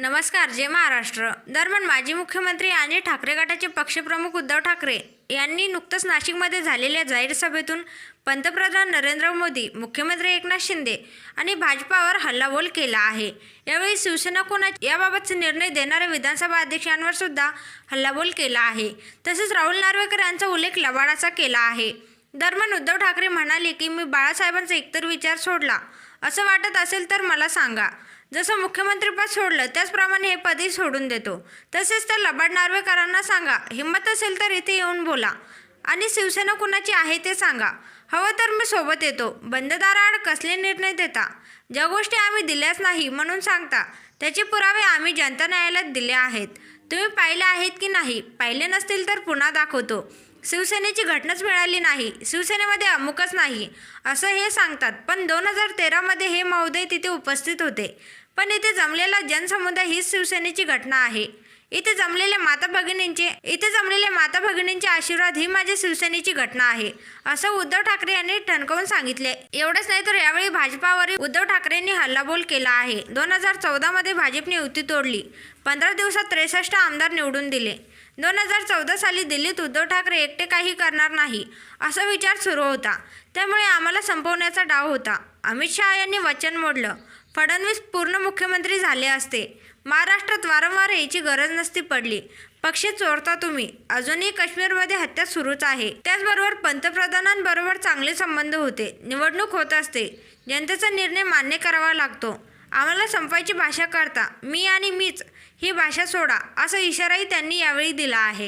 नमस्कार जय महाराष्ट्र. दरम्यान माजी मुख्यमंत्री आणि ठाकरे गटाचे पक्षप्रमुख उद्धव ठाकरे यांनी नुकतंच नाशिकमध्ये झालेल्या जाहीर सभेतून पंतप्रधान नरेंद्र मोदी मुख्यमंत्री एकनाथ शिंदे आणि भाजपावर हल्लाबोल केला आहे. यावेळी शिवसेना कोणाची याबाबतचे निर्णय देणाऱ्या विधानसभा अध्यक्षांवर सुद्धा हल्लाबोल केला आहे. तसेच राहुल नार्वेकर यांचा उल्लेख लबाडाचा केला आहे. दरम्यान उद्धव ठाकरे म्हणाले की मी बाळासाहेबांचा एकतर विचार सोडला. असं वाटत असेल तर मला सांगा. जसं मुख्यमंत्रीपद सोडलं त्याचप्रमाणे हे पदही सोडून देतो. तसेच तर लबाड नार्वेकरांना सांगा हिंमत असेल तर इथे येऊन बोला. आणि शिवसेना कुणाची आहे ते सांगा. हवं तर मी सोबत येतो. बंददाराआड कसले निर्णय देता? ज्या गोष्टी आम्ही दिल्याच नाही म्हणून सांगता. त्याचे पुरावे आम्ही जनता न्यायालयात दिले आहेत. तुम्ही पाहिले आहेत की नाही? पाहिले नसतील तर पुन्हा दाखवतो. शिवसेनेची घटनाच मिळाली नाही. शिवसेनेमध्ये अमुकच नाही असं हे सांगतात. पण दोन हजार तेरामध्ये हे महोदय तिथे उपस्थित होते. पण इथे जमलेला जनसमुदाय हीच शिवसेनेची घटना आहे. इथे जमलेले माता भगिनींचे इथे जमलेले माता भगिनींचे आशीर्वाद ही माझ्या शिवसेनेची घटना आहे असं उद्धव ठाकरे यांनी ठणकावून सांगितले. एवढंच नाही तर यावेळी भाजपावरील उद्धव ठाकरेंनी हल्लाबोल केला आहे. दोन हजार चौदामध्ये भाजपने युती तोडली. पंधरा दिवसात त्रेसष्ट आमदार निवडून दिले. दोन हजार चौदा साली दिल्लीत उद्धव ठाकरे एकटे काही करणार नाही असा विचार सुरू होता. त्यामुळे आम्हाला संपवण्याचा डाव होता. अमित शहा यांनी वचन मोडलं. फडणवीस पूर्ण मुख्यमंत्री झाले असते. महाराष्ट्रात वारंवार यायची गरज नसती पडली. पक्ष चोरता तुम्ही. अजूनही काश्मीरमध्ये हत्या सुरूच आहे. त्याचबरोबर पंतप्रधानांबरोबर चांगले संबंध होते. निवडणूक होत असते. जनतेचा निर्णय मान्य करावा लागतो. आम्हाला संपायची भाषा करता. मी आणि मीच. ही भाषा सोडा असा इशाराही त्यांनी यावेळी दिला आहे.